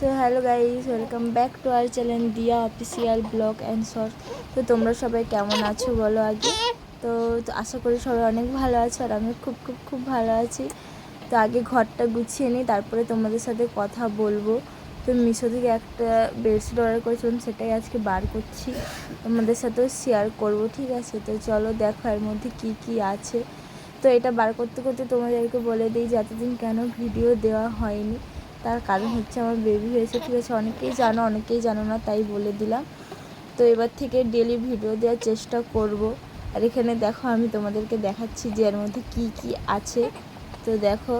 So hello guys welcome back to our channel Diya official vlog and short. তো তোমরা সবাই কেমন আছো বলো আগে? তো আশা করি সবাই অনেক ভালো আছো আর আমি খুব খুব খুব ভালো আছি। তো আগে ঘরটা গুছিয়ে নিই, তারপরে তোমাদের সাথে কথা বলব। তো মিশো থেকে একটা বেডশিট অর্ডার করেছিলাম, সেটাই আজকে বার করছি। তোমাদের সাথেও শেয়ার করব, ঠিক আছে? তো চলো দেখো এর মধ্যে কি কি আছে। তো এটা বার করতে করতে তোমাদেরকে বলে দিই যে এতদিন কেন ভিডিও দেওয়া হয়নি। তার কারণ হচ্ছে আমার বেবি হয়েছে, ঠিক আছে? অনেকেই জানো অনেকেই জানো না, তাই বলে দিলাম। তো এবার থেকে ডেলি ভিডিও দেওয়ার চেষ্টা করব। আর এখানে দেখো, আমি তোমাদেরকে দেখাচ্ছি যে এর মধ্যে কি কি আছে। তো দেখো,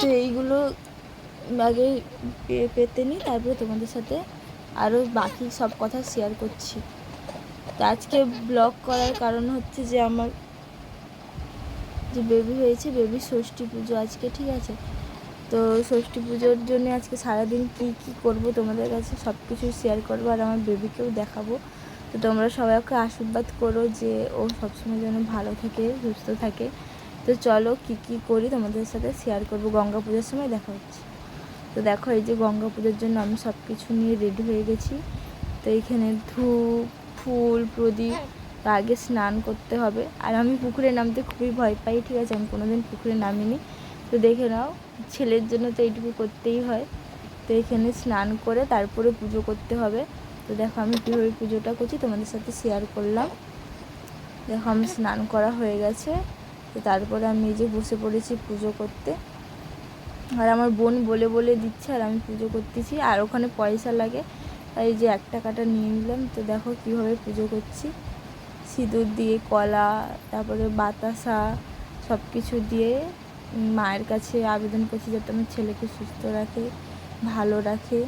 তো এইগুলো আগে পেতে নিই, তারপরে তোমাদের সাথে আরও বাকি সব কথা শেয়ার করছি। তো আজকে ব্লগ করার কারণ হচ্ছে যে আমার যে বেবি হয়েছে বেবি ষষ্ঠী পুজো আজকে, ঠিক আছে? তো ষষ্ঠী পুজোর জন্য আজকে সারাদিন কি কি করব তোমাদের কাছে সব কিছু শেয়ার করব আর আমার বেবিকেও দেখাবো। তো তোমরা সবাই ওকে আশীর্বাদ করো যে ও সবসময় যেন ভালো থাকে, সুস্থ থাকে। তো চলো কি কি করি তোমাদের সাথে শেয়ার করব। গঙ্গা পুজোর সময় দেখা হচ্ছে। তো দেখো এই যে গঙ্গা পুজোর জন্য আমি সব কিছু নিয়ে রেডি হয়ে গেছি। তো এইখানে ধূপ, ফুল, প্রদীপ আগে স্নান করতে হবে। আর আমি পুকুরে নামতে খুবই ভয় পাই, ঠিক আছে? আমি কোনোদিন পুকুরে নামিনি। দেখে নাও, ছেলের জন্য তো এইটুকু করতেই হয়। তো এখানে স্নান করে তারপরে পুজো করতে হবে। তো দেখো আমি কীভাবে পুজোটা করছি, তোমাদের সাথে শেয়ার করলাম। দেখো আমি স্নান করা হয়ে গেছে। তো তারপরে আমি এই যে বসে পড়েছি পুজো করতে। আর আমার বোন বলে বলে দিচ্ছে, আর আমি পুজো করতেছি। আর ওখানে পয়সা লাগে, তাই এই যে এক টাকাটা নিয়ে নিলাম। তো দেখো কীভাবে পুজো করছি। সিঁদুর দিয়ে কলা, তারপরে বাতাসা সব কিছু দিয়ে মায়ের কাছে আবেদন করছি যাতে আমার ছেলেকে সুস্থ রাখে, ভালো রাখে।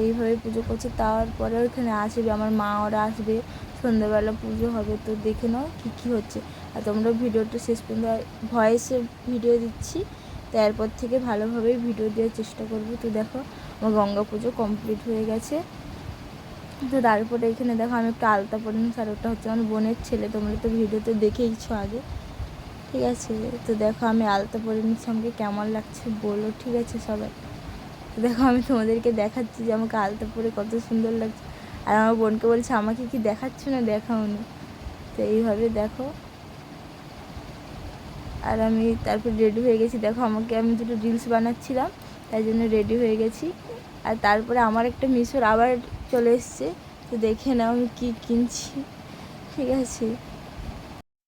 এইভাবে পুজো করছি। তারপরে ওইখানে আসবে, আমার মা ওরা আসবে। সন্ধ্যাবেলা পুজো হবে, তো দেখে নাও কী কী হচ্ছে। আর তোমরা ভিডিওটা শেষ পর্যন্ত, ভয়েসে ভিডিও দিচ্ছি, তো এরপর থেকে ভালোভাবেই ভিডিও দেওয়ার চেষ্টা করব। তো দেখো, আমার গঙ্গা পুজো কমপ্লিট হয়ে গেছে। তো তারপরে এখানে দেখো, আমি একটা আলতা পরে নিচ্ছি, আর ওটা হচ্ছে আমার বোনের ছেলে। তোমরা তো ভিডিওতে দেখেইছো আগে। ঠিক আছে, তো দেখো আমি আলতা পরে নিচ্ছি আমাকে কেমন লাগছে বলো, ঠিক আছে সবাই? দেখো আমি তোমাদেরকে দেখাচ্ছি যে আমাকে আলতা পরে কত সুন্দর লাগছে। আর আমার বোনকে বলছে, আমাকে কি দেখাচ্ছ না দেখাও দেখাওনি? তো এইভাবে দেখো। আর আমি তারপর রেডি হয়ে গেছি। দেখো আমাকে আমি দুটো রিলস বানাচ্ছিলাম, তাই জন্য রেডি হয়ে গেছি। আর তারপরে আমার একটা মিশোর আবার চলে এসছে, তো দেখে নাও আমি কী কিনছি। ঠিক আছে।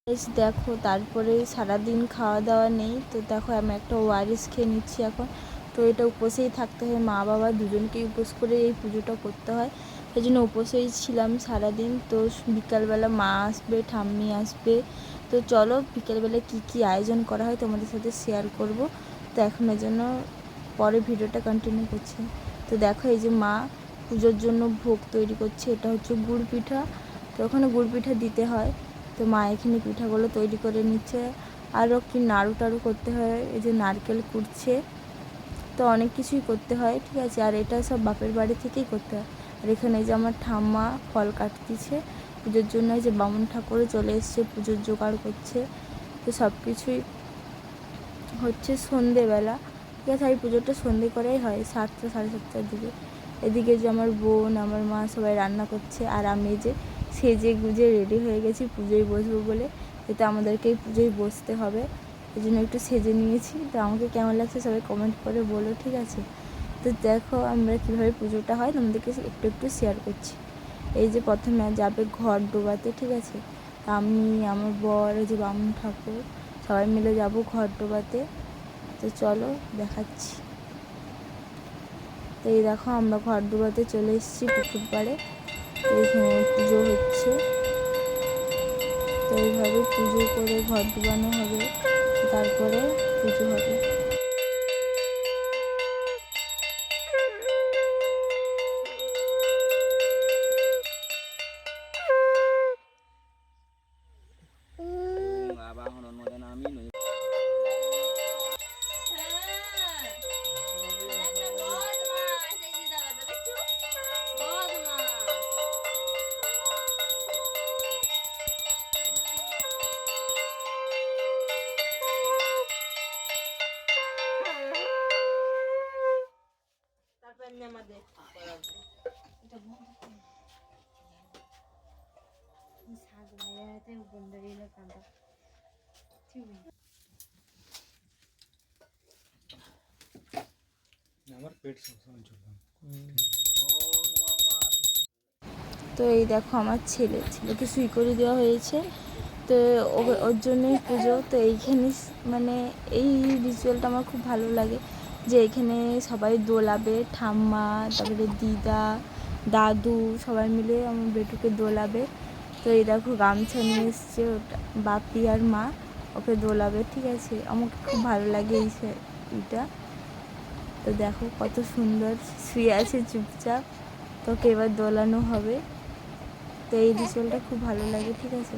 বেশ দেখো, তারপরে সারাদিন খাওয়া দাওয়া নেই। তো দেখো, আমি একটা ওয়ারিস খেয়ে নিচ্ছি এখন। তো এটা উপোসেই থাকতে হয়। মা, বাবা দুজনকেই উপোস করে এই পুজোটা করতে হয়। সেই জন্য উপোসেই ছিলাম সারাদিন। তো বিকালবেলা মা আসবে, ঠাম্মি আসবে। তো চলো, বিকেলবেলা কি কি আয়োজন করা হয় তোমাদের সাথে শেয়ার করব। তো এখন এর জন্য পরে ভিডিওটা কন্টিনিউ করছি। তো দেখো, এই যে মা পুজোর জন্য ভোগ তৈরি করছে। এটা হচ্ছে গুড় পিঠা। তো ওখানে গুড় পিঠা দিতে হয়। তো মা এখানে পিঠাগুলো তৈরি করে নিচ্ছে। আরও কি নাড়ু টাড়ু করতে হয়, এই যে নারকেল কুড়ছে তো অনেক কিছুই করতে হয়, ঠিক আছে? আর এটা সব বাপের বাড়ি থেকেই করতে হয়। আর এখানে যে আমার ঠাম্মা ফল কাটতেছে, পুজোর জন্য যে বামুন ঠাকুরও চলে এসছে, পুজোর জোগাড় করছে। তো সব কিছুই হচ্ছে সন্ধেবেলা, ঠিক আছে? এই পুজোটা সন্ধে করেই হয়, সাতটা, সাড়ে সাতটার দিকে। এদিকে যে আমার বোন, আমার মা সবাই রান্না করছে। আর আমি যে সেজে গুজে রেডি হয়ে গেছি, পুজোয় বসবো বলে। এতে আমাদেরকেই পুজোয় বসতে হবে। এই জন্য একটু সেজে নিয়েছি। তো আমাকে কেমন লাগছে সবাই কমেন্ট করে বলো, ঠিক আছে? তো দেখো আমরা কীভাবে পুজোটা হয়, তোমাদেরকে একটু একটু শেয়ার করছি। এই যে প্রথমে যাবে ঘর ডোবাতে, ঠিক আছে? আমি, আমার বর যে বামুন ঠাকুর, সবাই মিলে যাব ঘর ডোবাতে। তো চলো, দেখাচ্ছি। তো এই দেখো আমরা ঘর ডোবাতে চলে এসেছি পুকুর পাড়ে। তো পুজো হচ্ছে। তো এইভাবে পুজো করে ঘর ডুবানো হবে। তারপরে পুজো হবে। আমার পেট সবসময় চলবে তো এই দেখো আমার ছেলে ছেলেকে সুই করে দেওয়া হয়েছে। তো ও- ওর জন্যই পুজো। তো এইখানে মানে এই রিচুয়ালটা আমার খুব ভালো লাগে যে এখানে সবাই দোলাবে ঠাম্মা তারপরে দিদা দাদু সবাই মিলে আমার বেটুকে দোলাবে। তো এই দেখো গামছা নিয়ে এসছে ওটা, বাপি আর মা, ওকে দোলাবে, ঠিক আছে? আমাকে খুব ভালো লাগে এই এইটা তো দেখো কত সুন্দর, শুয়ে আছে চুপচাপ। তোকে এবার দোলানো হবে। তো এই রিচুয়ালটা খুব ভালো লাগে, ঠিক আছে?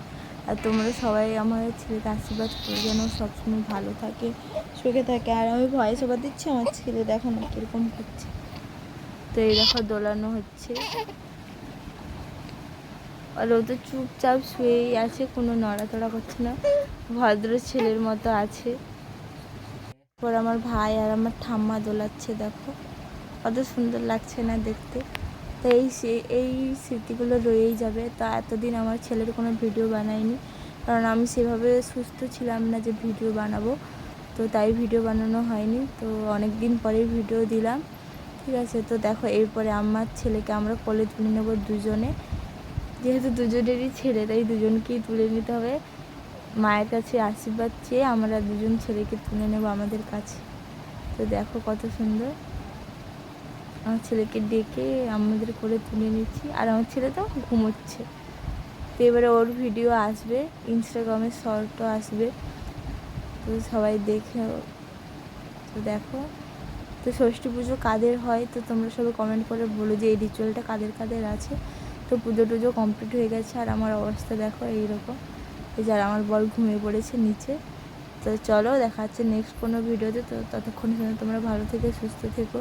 আর তোমরা সবাই আমার ছেলেকে আশীর্বাদ করে যেন সবসময় ভালো থাকে, সুখে থাকে। আর আমি ভয়েস ওভার দিচ্ছি, আমার ছেলে দেখো না কীরকম হচ্ছে তো এই দেখো দোলানো হচ্ছে। আর ও তো চুপচাপ শুয়েই আছে, কোনো নড়াচড়া করছে না। ভদ্র ছেলের মতো আছে। পর আমার ভাই আর আমার ঠাম্মা দোলাচ্ছে, দেখো। কত সুন্দর লাগছে না দেখতে। তো এই সে- এই স্মৃতিগুলো রয়েই যাবে। তো এতদিন আমার ছেলের কোনো ভিডিও বানাইনি। কারণ আমি সেভাবে সুস্থ ছিলাম না যে ভিডিও বানাবো। তো তাই ভিডিও বানানো হয়নি। তো অনেক দিন পরে ভিডিও দিলাম। ঠিক আছে, তো দেখো, এরপরে আমার ছেলেকে আমরা কোলে তুলে নেব দুজনে। যেহেতু দুজনেরই ছেলে, তাই দুজনকেই তুলে নিতে হবে। মায়ের কাছে আশীর্বাদ চেয়ে আমরা দুজন ছেলেকে তুলে নেব আমাদের কাছে। তো দেখো কত সুন্দর। আমার ছেলেকে ডেকে আমাদের করে তুলে নিচ্ছি। আর আমার ছেলে তো ঘুমোচ্ছে। তো এবারে ওর ভিডিও আসবে, ইনস্টাগ্রামে শর্টও আসবে। তো সবাই দেখে তো দেখো। তো ষষ্ঠী পুজো কাদের হয়? তো তোমরা সবাই কমেন্ট করে বলো যে এই রিচুয়ালটা কাদের কাদের আছে? তো পুজো টুজো কমপ্লিট হয়ে গেছে আর আমার অবস্থা দেখো এইরকম। এই যে আর আমার বল ঘুমিয়ে পড়েছে নিচে। তো চলো দেখা হচ্ছে নেক্সট কোনো ভিডিওতে। তো ততক্ষণ তোমরা ভালো থেকে সুস্থ থেকো।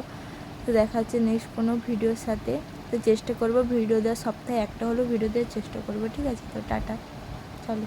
তো দেখা হচ্ছে নেক্সট কোনো ভিডিওর সাথে। তো চেষ্টা করব ভিডিও দেওয়ার সপ্তাহে একটা হলেও ভিডিও দেওয়ার চেষ্টা করব, ঠিক আছে? তো টাটা। চলো।